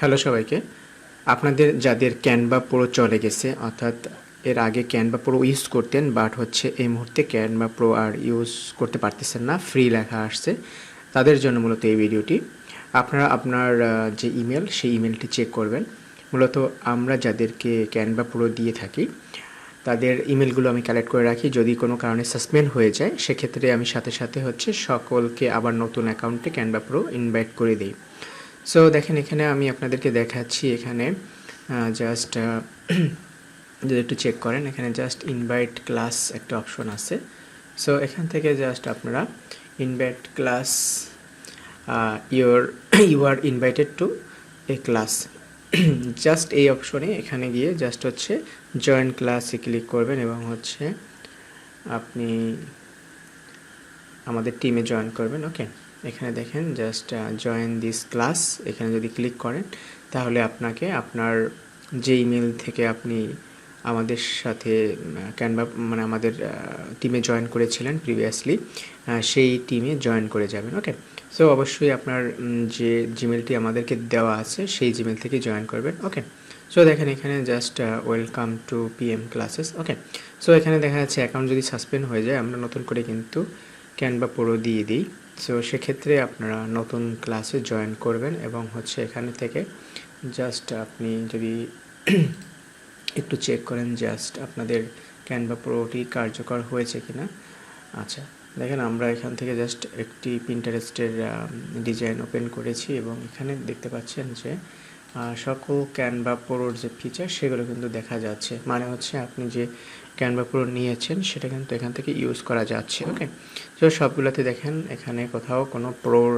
Hello সবাইকে। আপনাদের যাদের ক্যানভা প্রো চলে গেছে, অর্থাৎ এর আগে ক্যানভা প্রো ইউজ করতেন বাট হচ্ছে এই মুহূর্তে ক্যানভা প্রো আর ইউজ করতে পারতেছেন না ফ্রি লেখা আসছে, তাদের জন্য মূলত এই ভিডিওটি। আপনারা আপনার যে ইমেল সেই ইমেলটি চেক করবেন। মূলত আমরা যাদেরকে ক্যানভা প্রো দিয়ে থাকি, তাদের ইমেলগুলো আমি কালেক্ট করে রাখি। যদি কোনো কারণে সাসপেন্ড হয়ে যায়, সেক্ষেত্রে আমি সাথে সাথে হচ্ছে সকলকে আবার নতুন অ্যাকাউন্টে ক্যানভা প্রো ইনভাইট করে দিই। সো দেখেন, এখানে আমি আপনাদেরকে দেখাচ্ছি এখানে জাস্ট যদি একটু চেক করেন, এখানে জাস্ট ইনভাইট ক্লাস একটা অপশন আছে। সো এখান থেকে জাস্ট আপনারা invite class your you are invited to a class just এই অপশনে এখানে গিয়ে জাস্ট হচ্ছে জয়েন ক্লাসে ক্লিক করবেন এবং হচ্ছে আপনি আমাদের টিমে জয়েন করবেন ওকে এখানে দেখেন জাস্ট জয়েন দিস ক্লাস এখানে যদি ক্লিক করেন, তাহলে আপনাকে আপনার যে ইমেল থেকে আপনি আমাদের সাথে ক্যানভা মানে আমাদের টিমে জয়েন করেছিলেন প্রিভিয়াসলি সেই টিমে জয়েন করে যাবেন ওকে সো অবশ্যই আপনার যে জিমেলটি আমাদেরকে দেওয়া আছে, সেই জিমেল থেকে জয়েন করবেন ওকে সো দেখেন এখানে just welcome to PM classes okay so এখানে দেখা যাচ্ছে অ্যাকাউন্ট যদি সাসপেন্ড হয়ে যায়, আমরা নতুন করে কিন্তু ক্যানভা পুরো দিয়ে দিই। সো সেক্ষেত্রে আপনারা নতুন ক্লাসে জয়েন করবেন এবং হচ্ছে এখানে থেকে জাস্ট আপনি যদি একটু চেক করেন জাস্ট আপনাদের ক্যানভা প্রোটি কার্যকর হয়েছে কি না আচ্ছা দেখেন আমরা এখান থেকে জাস্ট একটি প্রিন্টারেস্টের ডিজাইন ওপেন করেছি এবং এখানে দেখতে পাচ্ছেন যে সকল ক্যানভা প্রোর যে ফিচার সেগুলো কিন্তু দেখা যাচ্ছে। মানে হচ্ছে আপনি যে ক্যানভা প্রো নিয়েছেন, সেটা কিন্তু এখান থেকে ইউজ করা যাচ্ছে ওকে তো সবগুলোতে দেখেন, এখানে কোথাও কোনো প্রোর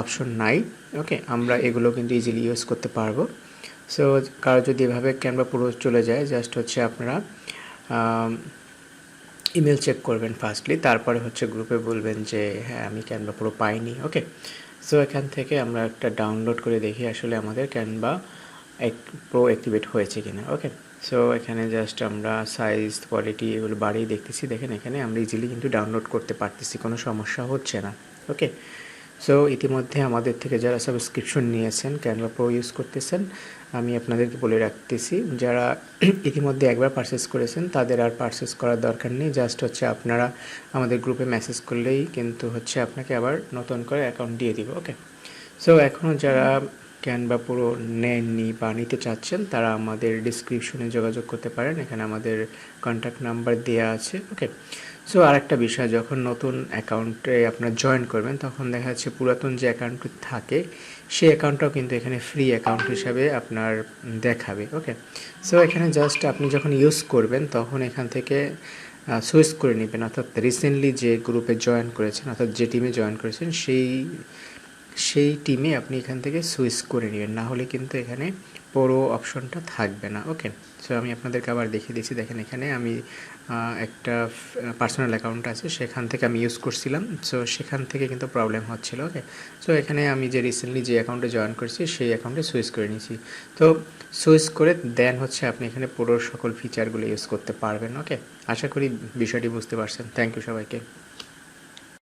অপশন নাই ওকে আমরা এগুলো কিন্তু ইজিলি ইউজ করতে পারব। সো কারও যদি এভাবে ক্যানভা পুরো চলে যায় জাস্ট হচ্ছে আপনারা ইমেল চেক করবেন ফার্স্টলি তারপরে হচ্ছে গ্রুপে বলবেন যে হ্যাঁ আমি ক্যানভা পুরো পাইনি। ওকে সো এখান থেকে আমরা একটা ডাউনলোড করে দেখি আসলে আমাদের ক্যানভা এক প্রো অ্যাক্টিভেট হয়েছে কিনা। ওকে সো এখানে জাস্ট আমরা সাইজ কোয়ালিটি এগুলো বাড়িয়ে দেখতেছি। দেখেন, এখানে আমরা ইজিলি কিন্তু ডাউনলোড করতে পারতেছি, কোনো সমস্যা হচ্ছে না। ওকে সো ইতিমধ্যে আমাদের থেকে যারা সাবস্ক্রিপশন নিয়েছেন ক্যানভা প্রো ইউজ করতেছেন, আমি আপনাদেরকে বলে রাখতেছি, যারা ইতিমধ্যে একবার পারচেস করেছেন, তাদের আর পারচেস করার দরকার নেই। জাস্ট হচ্ছে আপনারা আমাদের গ্রুপে মেসেজ করলেই কিন্তু হচ্ছে আপনাকে আবার নতুন করে অ্যাকাউন্ট দিয়ে দিব ওকে সো এখনও যারা ক্যানভা পুরো নেননি বা নিতে চাচ্ছেন, তারা আমাদের ডিসক্রিপশনে যোগাযোগ করতে পারেন। এখানে আমাদের কন্ট্যাক্ট নাম্বার দেওয়া আছে ওকে সো আরেকটা বিষয়, যখন নতুন অ্যাকাউন্টে আপনার জয়েন করবেন, তখন দেখা যাচ্ছে পুরাতন যে অ্যাকাউন্টটি থাকে, সেই অ্যাকাউন্টটাও কিন্তু এখানে ফ্রি অ্যাকাউন্ট হিসাবে আপনার দেখাবে ওকে সো এখানে জাস্ট আপনি যখন ইউজ করবেন, তখন এখান থেকে সুইচ করে নেবেন। অর্থাৎ রিসেন্টলি যে গ্রুপে জয়েন করেছেন, অর্থাৎ যে টিমে জয়েন করেছেন, সেই সেই টিমে আপনি এখান থেকে সুইচ করে নেবেন। না হলে কিন্তু এখানে পুরো অপশনটা থাকবে না। ওকে সো আমি আপনাদেরকে আবার দেখিয়ে দিচ্ছি। দেখেন এখানে আমি একটা পার্সোনাল অ্যাকাউন্ট আছে। সেখান থেকে আমি ইউজ করছিলাম। সো সেখান থেকে কিন্তু প্রবলেম হচ্ছিল। ওকে সো এখানে আমি যে রিসেন্টলি যে অ্যাকাউন্টে জয়েন করেছি, সেই অ্যাকাউন্টে সুইচ করে নিয়েছি। তো সুইচ করে দেন হচ্ছে আপনি এখানে পুরো সকল ফিচারগুলো ইউজ করতে পারবেন। ওকে আশা করি বিষয়টি বুঝতে পারছেন। থ্যাংক ইউ সবাইকে।